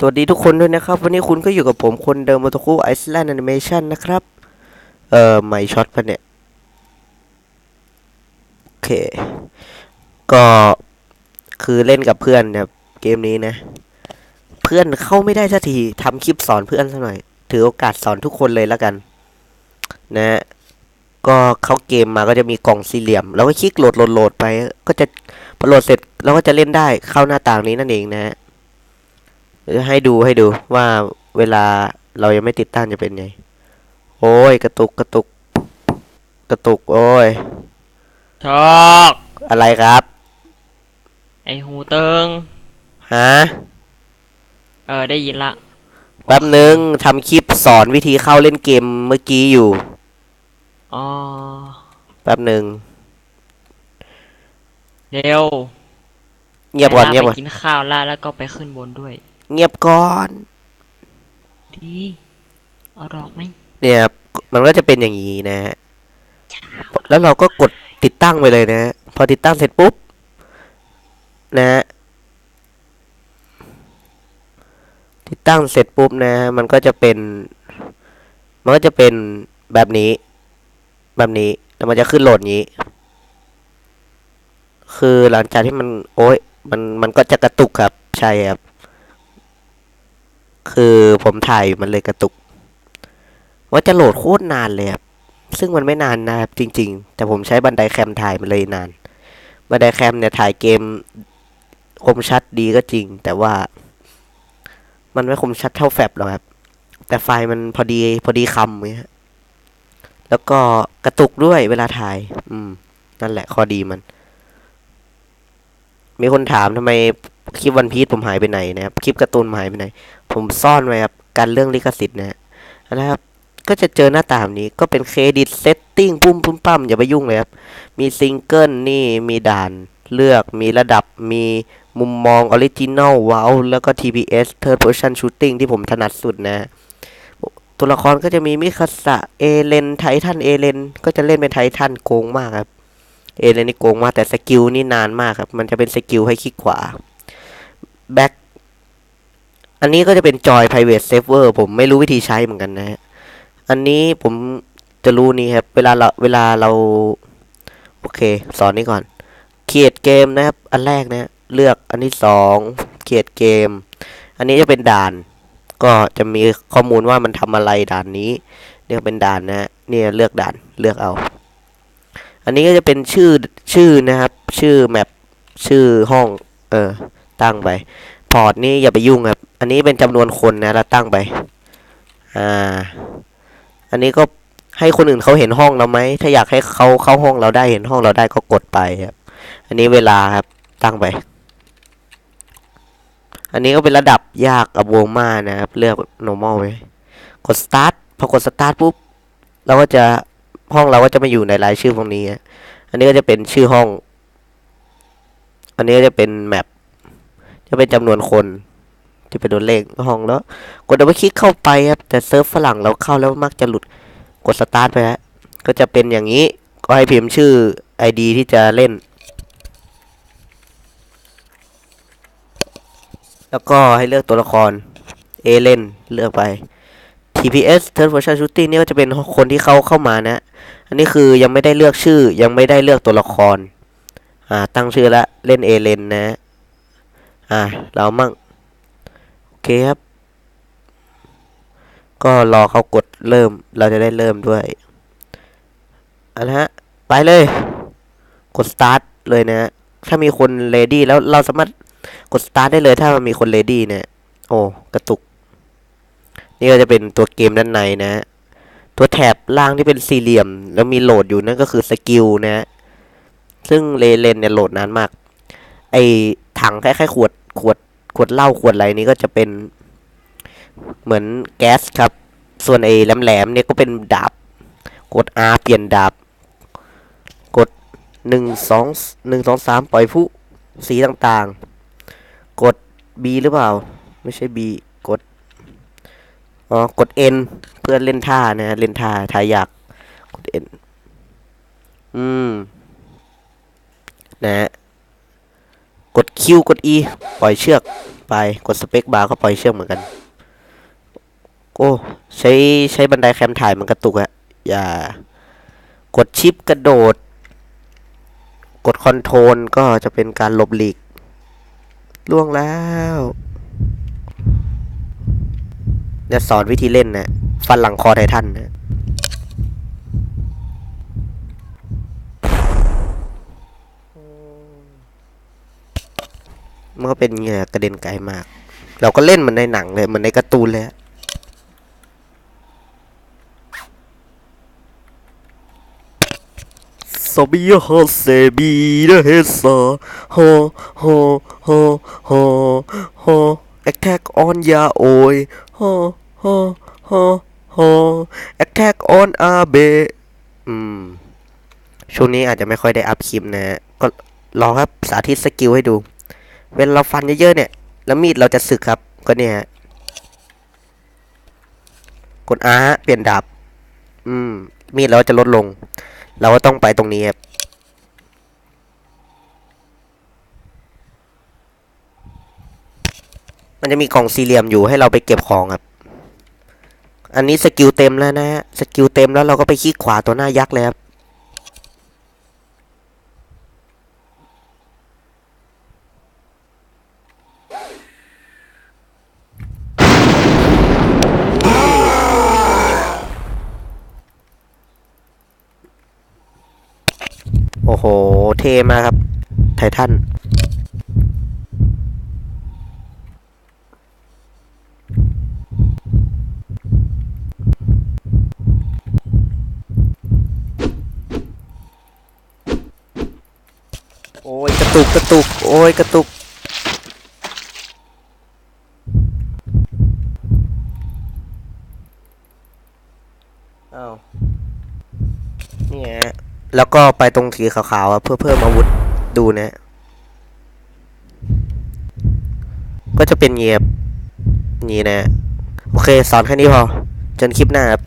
สวัสดีทุกคนด้วยนะครับ วันนี้คุณก็อยู่กับผมคนเดิมมอตคุไอซ์แลนด์แอนิเมชันนะครับ เอ่อ ไม่ช็อตปะเนี่ย โอเค ก็คือเล่นกับเพื่อนนะครับเกมนี้นะ เพื่อนเข้าไม่ได้สักทีทำคลิปสอนเพื่อนสักหน่อย ถือโอกาสสอนทุกคนเลยแล้วกัน นะก็เข้าเกมมาก็จะมีกล่องสี่เหลี่ยม แล้วก็คลิกโหลดโหลดโหลดไป ก็จะพอโหลดเสร็จเราก็จะเล่นได้เข้าหน้าต่างนี้นั่นเองนะฮะ ให้ดูให้ดูว่าเวลาเรายังไม่ติดตั้งจะเป็นไง โอ้ย กระตุกกระตุก กระตุก โอ้ยชอกอะไรครับ ไอหูเติงฮะเออได้ยินละแป๊บนึงทำคลิปสอนวิธีเข้าเล่นเกมเมื่อกี้อยู่อ๋อแป๊บนึงเร็วเงียบก่อนวลาเงียบก่อน ไปกินข้าวแล้วแล้วก็ไปขึ้นบนด้วย เงียบก่อน ดีเอาดอกไหมเนี่ยมันก็จะเป็นอย่างนี้นะฮะแล้วเราก็กดติดตั้งไปเลยนะฮะพอติดตั้งเสร็จปุ๊บ นะฮะติดตั้งเสร็จปุ๊บนะฮะมันก็จะเป็น มันก็จะเป็นแบบนี้ แบบนี้แล้วมันจะขึ้นโหลดนี้ คือหลังจากที่มันโอ้ยมันมันก็จะกระตุกครับใช่ครับ คือผมถ่ายมันเลยกระตุก ว่าจะโหลดโคตรนานเลยครับซึ่งมันไม่นานนะครับจริง ๆ แต่ผมใช้บันไดแคมถ่ายมันเลยนาน บันไดแคมเนี่ยถ่ายเกมคมชัดดีก็จริง แต่ว่า มันไม่คมชัดเท่าแฟบหรอกครับ แต่ไฟล์มันพอดีพอดีคำเงี้ยแล้วก็กระตุกด้วยเวลาถ่าย อืม นั่นแหละข้อดีมัน มีคนถามทำไม คลิปวันพีชผมหายไปไหนนะครับ คลิปการ์ตูนหายไปไหน ผมซ่อนไว้ครับ การเรื่องลิขสิทธิ์นะนะครับ ก็จะเจอหน้าตาแบบนี้ ก็เป็นเครดิตเซตติ้งปุ้มปุ้มปั้มอย่าไปยุ่งเลยครับ มีซิงเกิลนี่ มีด่าน เลือก มีระดับ มีมุมมองออริจิน l ลว้าวแล้วก็ TPS Third Person Shooting ที่ผมถนัดสุดนะ ตัวละครก็จะมีมิคาสะเอเลนไททันเอเลนก็จะเล่นเป็นไททันโกงมากครับ เอเลนนี่โกงมากแต่สกิลนี่นานมากครับ มันจะเป็นสกิลให้คลิกขวา แบ็คอันนี้ก็จะเป็นจอย private server ผมไม่รู้วิธีใช้เหมือนกันนะฮะ อันนี้ผมจะรู้นี่ครับ เวลาเราเวลาเรา โอเค สอนนี้ก่อนเขียดเกมนะครับ อันแรกนะเลือกอันที่สองเขียดเกมอันนี้จะเป็นด่าน ก็จะมีข้อมูลว่ามันทำอะไรด่านนี้เรียกเป็นด่านนะเนี่ยเลือกด่านเลือกเอา อันนี้ก็จะเป็นชื่อชื่อนะครับ ชื่อแมปชื่อห้อง เออ ตั้งไป พอร์ตนี่อย่าไปยุ่งครับ อันนี้เป็นจำนวนคนนะแล้วตั้งไป อ่า อันนี้ก็ให้คนอื่นเขาเห็นห้องเราไหม ถ้าอยากให้เขาเข้าห้องเราได้เห็นห้องเราได้ก็กดไปครับ อันนี้เวลาครับ ตั้งไป อันนี้ก็เป็นระดับยากกับวงมานะครับ เลือก normal ไว้กด start พอกด start ปุ๊บ เราก็จะห้องเราก็จะมาอยู่ในรายชื่อพวกนี้ อันนี้ก็จะเป็นชื่อห้อง อันนี้ก็จะเป็นแมป จะเป็นจำนวนคนที่เป็นตัวเลขห้องแล้ว กดดับเบิลคลิกเข้าไปครับแต่เซิร์ฟฝรั่งเราเข้าแล้วมักจะหลุดกดสตาร์ทไปฮะก็จะเป็นอย่างนี้ก็ให้พิมพ์ชื่อ ID ที่จะเล่น แล้วก็ให้เลือกตัวละคร A เล่นเลือกไป TPS Third Person Shooting นี่ก็จะเป็นคนที่เขาเข้ามานะ อันนี้คือยังไม่ได้เลือกชื่อยังไม่ได้เลือกตัวละคร อ่าตั้งชื่อแล้วเล่น A เล่นนะ อ่าเรามั่งโอเคครับ ก็รอเขากดเริ่มเราจะได้เริ่มด้วยอันะฮะ ไปเลย กด start เลยนะฮะถ้ามีคน ready แล้วเราสามารถกด start ได้เลยถ้ามันมีคน ready เนี่ยโอ้กระตุก นี่ก็จะเป็นตัวเกมด้านในนะฮะตัวแถบล่างที่เป็นสี่เหลี่ยม แล้วมีโหลดอยู่นั่นก็คือสกิลนะฮะซึ่งเลเลนเนี่ยโหลดนานมาก ไอ ถังคล้ายๆขวดขวดขวดเหล้าขวดอะไรนี้ก็จะเป็นเหมือนแก๊สครับ ส่วนไอ้แหลมๆเนี่ยก็เป็นดาบ กด R เปลี่ยนดาบ กดหนึ่งสองหนึ่งสองสามปล่อยผู้สีต่างๆ กด B หรือเปล่า ไม่ใช่ B กด อ๋อ กด N เพื่อเล่นท่านะเล่นท่าทายอยาก กด N อืม นะฮะ กด Q กด E ปล่อยเชือกไปกดสเปคบาร์ก็ปล่อยเชือกเหมือนกัน โอ้ใช้ใช้บันไดแคมถ่ายมันกระตุกอะอย่ากดชิปกระโดด กดคอนโทรลก็จะเป็นการหลบหลีกล่วงแล้วจะสอนวิธีเล่นนะฟันหลังคอไททันนะ มันก็เป็นเหงื่อกระเด็นไกลมาก เราก็เล่นเหมันในหนังเลยเหมันในการ์ตูนเลยอะซอบีฮอเซบีเดเฮซาฮอฮอฮอฮอฮอแอคแท็กออนยาโอยฮอฮอฮอฮอแอคแท็กออนอาเบอืม ช่วงนี้อาจจะไม่ค่อยได้อัพคลิปนะฮะก็ลองครับสาธิตสกิลให้ดู เวลาเราฟันเยอะๆเนี่ย แล้วมีดเราจะสึกครับ ก็เนี่ยฮะ กด R ฮะ เปลี่ยนดาบ อืม มีดเราจะลดลง เราก็ต้องไปตรงนี้ครับมันจะมีกล่องสี่เหลี่ยมอยู่ให้เราไปเก็บของครับ อันนี้สกิลเต็มแล้วนะฮะ สกิลเต็มแล้วเราก็ไปคลิกขวาตัวหน้ายักษ์เลยครับ โอ้โห เท่ มาครับ ไททันโอ้ยกระตุกกระตุก โอ้ยกระตุก อ้าว นี่ไงฮะ แล้วก็ไปตรงสีขาวๆเพื่อเพิ่มอาวุธดูนะก็จะเป็นเงียบนี่นะ โอเค สอนแค่นี้พอ จนคลิปหน้าครับ